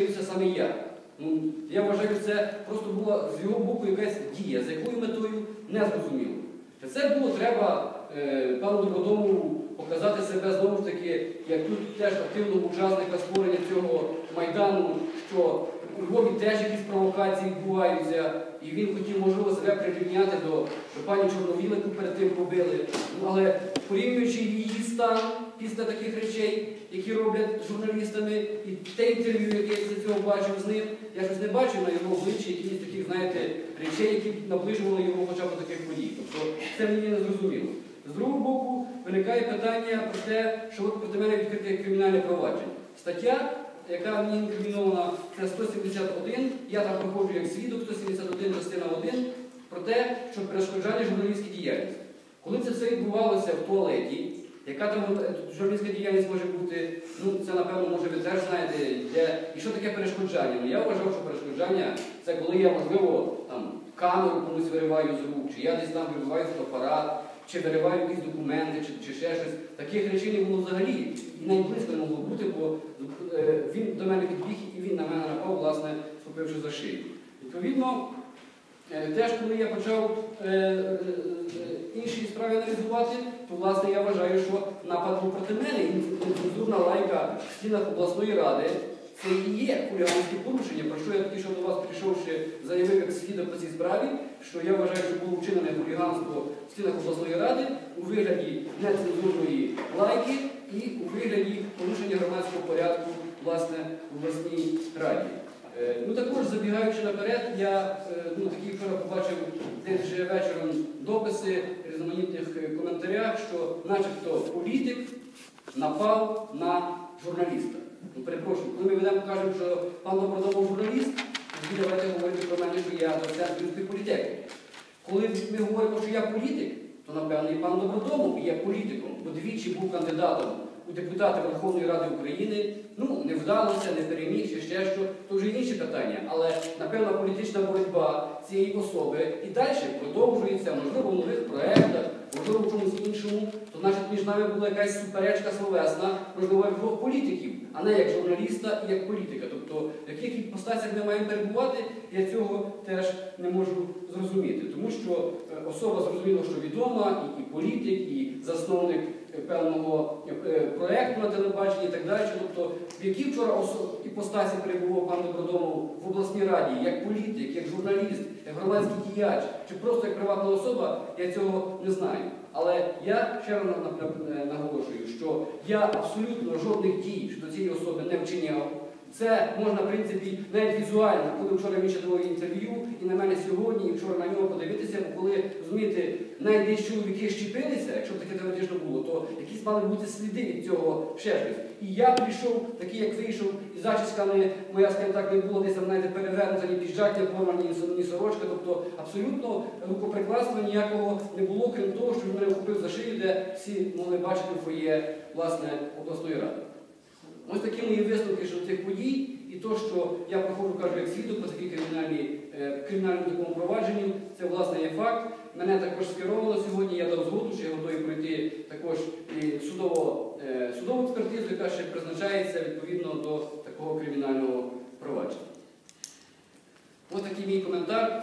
Це саме я. Ну, я вважаю, це просто була з його боку якась дія, з якою метою не зрозуміло. Це було треба е, пану Добродому показати себе знову ж таки, як тут теж активного учасника створення цього майдану, що Львові теж якісь провокації відбуваються, і він хотів, можливо, себе прирівняти до, до пані Чорновіли, перед тим побили. Ну, але порівнюючи її стан після таких речей, які роблять журналістами, і те інтерв'ю, яке я після цього бачив з ним, я щось не бачив на його обличчі якісь таких, знаєте, речей, які наближували його хоча б до таких подій. Тобто це мені не зрозуміло. З другого боку, виникає питання про те, що от проти мене відкрите кримінальне провадження. Стаття, яка мені інкримінована, це 171, я там проходжу як свідок 171 частина 1, про те, що перешкоджання журналістській діяльності. Коли це все відбувалося в туалеті, яка там е, журналістська діяльність може бути, ну це напевно, може ви теж знаєте, де і що таке перешкоджання. Ну я вважав, що перешкоджання це коли я, можливо, там камеру комусь вириваю з рук, чи я десь там вириваю фотоапарат, чи вириваю якісь документи, чи, чи ще щось. Таких речей не було взагалі. І навіть близько не могло бути, бо е, до мене підбіг і він на мене напав, власне, схопивши за шию. Відповідно, Е, Теж, коли я почав е, е, інші справи аналізувати, то власне я вважаю, що напад був проти мене, і цензурна лайка в стінах обласної ради, це і є хуліганське порушення, про що я тільки що до вас прийшовши, заявив як свідок по цій справі, що я вважаю, що було вчинене хуліганство в стінах обласної ради у вигляді нецензурної лайки і у вигляді порушення громадського порядку власне в обласній раді. Е, Ну також забігаючи наперед, я е, ну, такі вчора побачив десь вже вечором дописи в різноманітних е, коментарях, що начебто політик напав на журналіста. Ну, перепрошую, коли ми ведемо кажемо, що пан Добродомов журналіст, тоді давайте говорити про мене, що я доцент Київської політехніки. Коли ми говоримо, що я політик, то напевно і пан Добродомов є політиком, бо двічі був кандидатом у депутати Верховної Ради України. Ну, не вдалося, не переміг, чи ще що, то вже інші питання. Але напевно політична боротьба цієї особи і далі продовжується, можливо, в нових проєктах, можливо, в чомусь іншому. То значить між нами була якась суперечка словесна, можливо, як двох політиків, а не як журналіста і як політика. Тобто, в яких іпостасях ми маємо перебувати, я цього теж не можу зрозуміти. Тому що е, особа зрозуміло, що відома, і, політик, і засновник е, певного е, проєкту на телебаченні і так далі. Тобто, в якій вчора осо- іпостасі перебував пан Добродомов в обласній раді, як політик, як журналіст, як громадський діяч, чи просто як приватна особа, я цього не знаю. Але я ще раз на- на- на- наголошую, що я абсолютно жодних дій щодо цієї особи не вчиняв. Це можна, в принципі, навіть візуально, коли вчора ще давав інтерв'ю, і на мене сьогодні, і вчора на нього подивитися, бо коли, розумієте, навіть десь чоловіки щепилися, якщо б таке теоретично було, то якісь мали бути сліди від цього ще щось. І я прийшов, такий, як вийшов, і зачіска не, моя, скажімо так, не було десь, знаєте, перевернута, ні піджак, не ні, ні сорочка, тобто абсолютно рукоприкладства ніякого не було, крім того, що він мене вхопив за шию, де всі могли бачити фоє, власне, обласної ради. Ось такі мої висновки щодо цих подій, і то, що я проходжу, кажу, як свідок по такій е, кримінальному такому провадженню, це власне є факт. Мене також скеровано сьогодні, я дав згоду, що я готовий пройти також е, судову експертизу, яка ще призначається відповідно до такого кримінального провадження. Ось такий мій коментар.